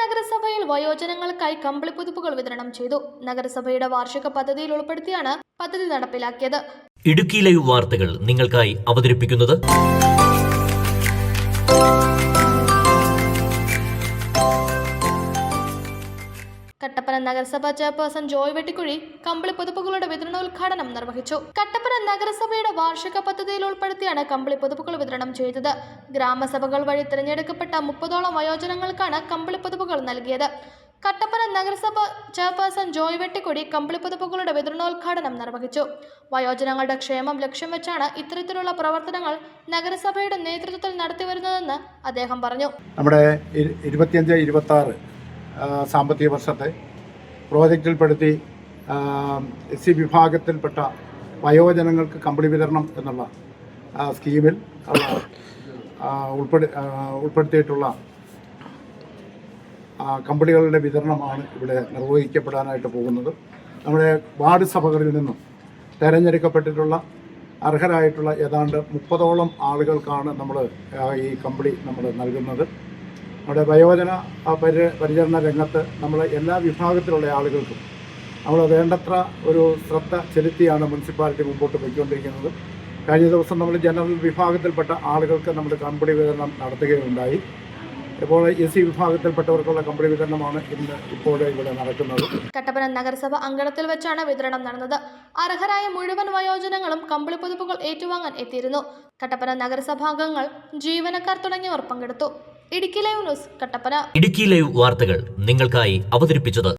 നഗരസഭയിൽ വയോജനങ്ങൾക്കായി കമ്പിളി പുതുപ്പുകൾ വിതരണം ചെയ്തു. നഗരസഭയുടെ വാർഷിക പദ്ധതിയിൽ ഉൾപ്പെടുത്തിയാണ് പദ്ധതി നടപ്പിലാക്കിയത്. ഇടുക്കി ലൈവ് വാർത്തകൾ നിങ്ങൾക്കായി അവതരിപ്പിക്കുന്നത് നഗരസഭ ചെയർപേഴ്സൺ ജോയ് വെട്ടിക്കുഴി കമ്പിളി പുതുപ്പുകളുടെ വിതരണോദ്ഘാടനം നിർവഹിച്ചു. കട്ടപ്പന നഗരസഭയുടെ വാർഷിക പദ്ധതിയിൽ ഉൾപ്പെടുത്തിയാണ് കമ്പിളി പുതുപ്പുകൾ വിതരണം ചെയ്തത്. ഗ്രാമസഭകൾ വഴി തിരഞ്ഞെടുക്കപ്പെട്ട മുപ്പതോളം വയോജനങ്ങൾക്കാണ് കമ്പിളി പുതുപ്പുകൾ നൽകിയത്. കട്ടപ്പന നഗരസഭ ചെയർപേഴ്സൺ ജോയ് വെട്ടിക്കുടി കമ്പിളി പുതുപ്പുകളുടെ വിതരണോദ്ഘാടനം നിർവഹിച്ചു. വയോജനങ്ങളുടെ ക്ഷേമം ലക്ഷ്യം വെച്ചാണ് ഇത്തരത്തിലുള്ള പ്രവർത്തനങ്ങൾ നഗരസഭയുടെ നേതൃത്വത്തിൽ നടത്തിവരുന്നതെന്ന് അദ്ദേഹം പറഞ്ഞു. നമ്മുടെ ഇരു- ഇരുപത്തിയഞ്ച് ഇരുപത്തി ആറ് സാമ്പത്തിക വർഷത്തെ പ്രോജക്റ്റിൽപ്പെടുത്തി എസ് സി വിഭാഗത്തിൽപ്പെട്ട വയോജനങ്ങൾക്ക് കമ്പിളി വിതരണം എന്നുള്ള സ്കീമിൽ ഉൾപ്പെടു ഉൾപ്പെടുത്തിയിട്ടുള്ള കമ്പിളികളുടെ വിതരണമാണ് ഇവിടെ നിർവഹിക്കപ്പെടാനായിട്ട് പോകുന്നത്. നമ്മുടെ വാർഡ് സഭകളിൽ നിന്നും തിരഞ്ഞെടുക്കപ്പെട്ടിട്ടുള്ള അർഹരായിട്ടുള്ള ഏതാണ്ട് മുപ്പതോളം ആളുകൾക്കാണ് നമ്മൾ ഈ കമ്പിളി നമ്മൾ നൽകുന്നത്. നമ്മുടെ വയോജന പരി പരിചരണ രംഗത്ത് നമ്മൾ എല്ലാ വിഭാഗത്തിലുള്ള ആളുകൾക്കും നമ്മൾ വേണ്ടത്ര ഒരു ശ്രദ്ധ ചെലുത്തിയാണ് മുനിസിപ്പാലിറ്റി മുമ്പോട്ട് പോയിക്കൊണ്ടിരിക്കുന്നത്. കഴിഞ്ഞ ദിവസം നമ്മൾ ജനറൽ വിഭാഗത്തിൽപ്പെട്ട ആളുകൾക്ക് നമ്മൾ കമ്പിളി വിതരണം നടത്തുകയുണ്ടായി. ഇപ്പോൾ എസ് സി വിഭാഗത്തിൽപ്പെട്ടവർക്കുള്ള കമ്പിളി വിതരണമാണ് ഇന്ന് ഇപ്പോൾ ഇവിടെ നടക്കുന്നത്. കട്ടപ്പന നഗരസഭ അങ്കണത്തിൽ വെച്ചാണ് വിതരണം നടന്നത്. അർഹരായ മുഴുവൻ വയോജനങ്ങളും കമ്പിളി പുതുപ്പുകൾ ഏറ്റുവാങ്ങാൻ എത്തിയിരുന്നു. കട്ടപ്പന നഗരസഭാംഗങ്ങൾ ജീവനക്കാർ തുടങ്ങിയവർ പങ്കെടുത്തു. Idukki live news Kattappana. Idukki live വാർത്തകൾ നിങ്ങൾക്കായി അവതരിപ്പിച്ചത്